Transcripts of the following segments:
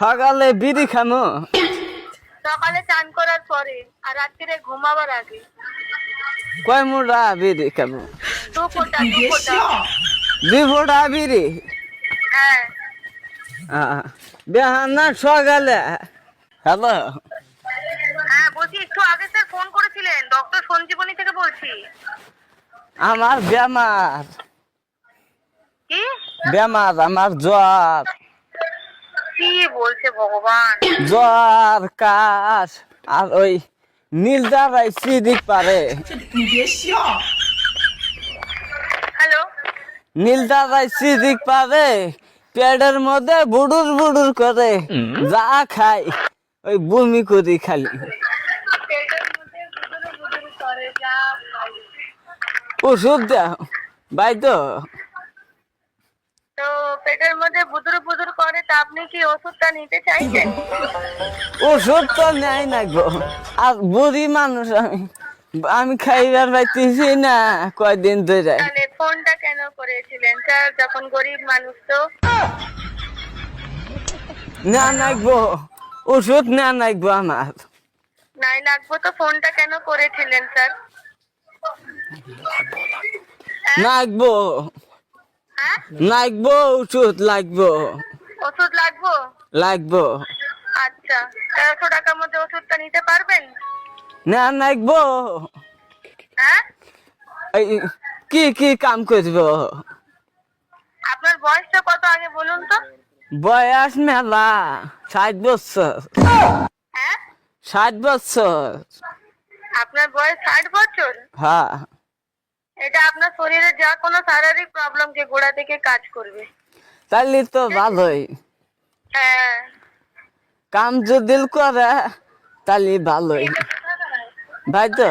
সকালে বিড়ি খামো। সকালে চান করার পরে আর রাত্রিরে ঘুমাবার আগে। কয় মুড়া বিড়ি খামো? দু ফোঁটা দু ফোঁটা। দুই ফোঁটা বিড়ি? হ্যাঁ। বেহানা সকালে। হ্যালো। হ্যাঁ বলছি একটু আগে স্যার ফোন করেছিলেন ডক্টর সঞ্জীবনী থেকে বলছি। আমার বেমার। কি? বেমার আমার জ্বর। কি বলছে ভগবান? জ্বর কাশ আর ওই নীলদা সিদিক পারে। হ্যালো? নীলদা সিদিক পারে পেটের মধ্যে বুডুর বুডুর করে। যা খাই ওই বমি করি খালি। ওষুধ দাও বাইতো পেটের মধ্যে বুদুরু বুদুরু করে তা আপনি কি ওষুধটা নিতে চাইছেন? ওষুধ তো নেয় না গো। আর বুড়ি মানুষ আমি। আমি খাইবার পাইতেছি না কয়দিন ধরে। তাহলে ফোনটা কেন করেছিলেন? স্যার যখন গরিব মানুষ তো। না নাকবো ওষুধ না নাকবো আমার। নাই লাগবো তো ফোনটা কেন করেছিলেন স্যার? হ্যাঁ লাগবো ওষুধ লাগবো। ওষুধ লাগবো? লাগবো। আচ্ছা তেরোশো টাকার মধ্যে ওষুধটা নিতে পারবেন? না নাকবো হ্যাঁ? এই কি কি কাম করব? আপনার বয়সটা কত আগে বলুন তো? বয়স মেলা ষাট বছর। হ্যাঁ? ষাট বছর। আপনার বয়স ষাট বছর? হ্যাঁ। এটা আপনার শরীরে যা কোনো শারীরিক প্রবলেমকে গোড়া থেকে কাজ করবে। তাহলে তো ভালোই। হ্যাঁ। কাম যদি করে তাহলে ভালোই। ভাই তো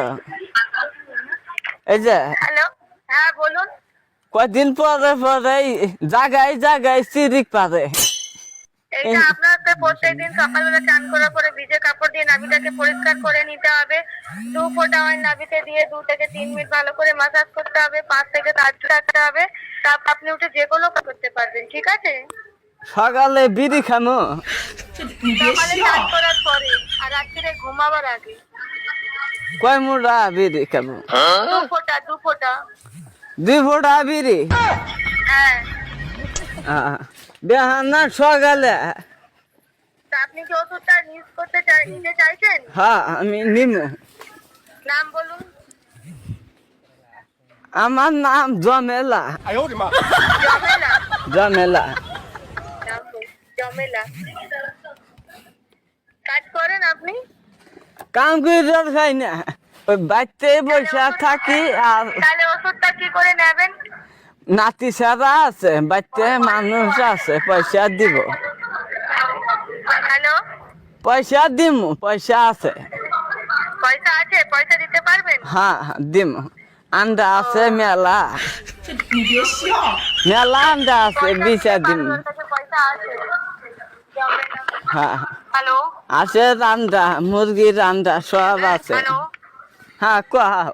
এই যে হ্যালো হ্যাঁ বলুন। কদিন পরে পরে জাগায় জাগায় সিরিক পারে। এইটা থাকবে প্রত্যেক দিন সকালবেলা চান করার পরে ভিজে কাপড় দিয়ে নাভিটাকে পরিষ্কার করে নিতে হবে। দু ফোঁটা ওই নাভিতে দিয়ে দু থেকে তিন মিনিট ভালো করে মাসাজ করতে হবে পাঁচ থেকে তার রাখতে হবে। তারপর আপনি উঠে যে কোনো করতে পারবেন ঠিক আছে? সকালে বিড়ি খানো সকালে চান করার পরে আর রাত্রিরে ঘুমাবার আগে। কয় মুড়া বিড়ি খানো দু ফোঁটা দু ফোঁটা। দুই ফোঁটা বিড়ি? হ্যাঁ। বেহানা সকালে। আপনি কি ওষুধটা করতে চাই নিতে চাইছেন? হ্যাঁ আমি নাম বলুন। আমার নাম জমেলা। জমেলা। জমেলা। কাজ করেন আপনি? কাম খাই না। ওই বাড়িতে বসে থাকি আর তাহলে ওষুধটা কি করে নেবেন? নাতি সারা আছে বাড়িতে মানুষ আছে পয়সা দিব। হ্যালো? পয়সা দিম পয়সা আছে। পয়সা আছে? পয়সা দিতে পারবেন? হ্যাঁ, হ্যাঁ দিম। আছে মেলা। মেলা আছে বিশা হ্যাঁ, হ্যাঁ।, হ্যাঁ আছে মুরগির রান্ডা সব আছে। হ্যাঁ কাও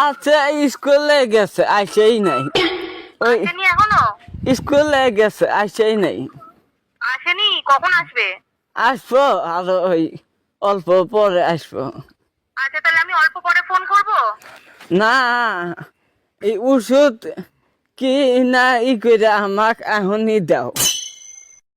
আছে স্কুলে গেছে আসেই নাই এখনও? স্কুলে গেছে আসেই নাই। আসেনি? কখন আসবে? আসব আর ওই অল্প পরে আসব। আচ্ছা তাহলে আমি অল্প পরে ফোন করব? না এই ওষুধ কি না ই করে আমাক এখনই দাও।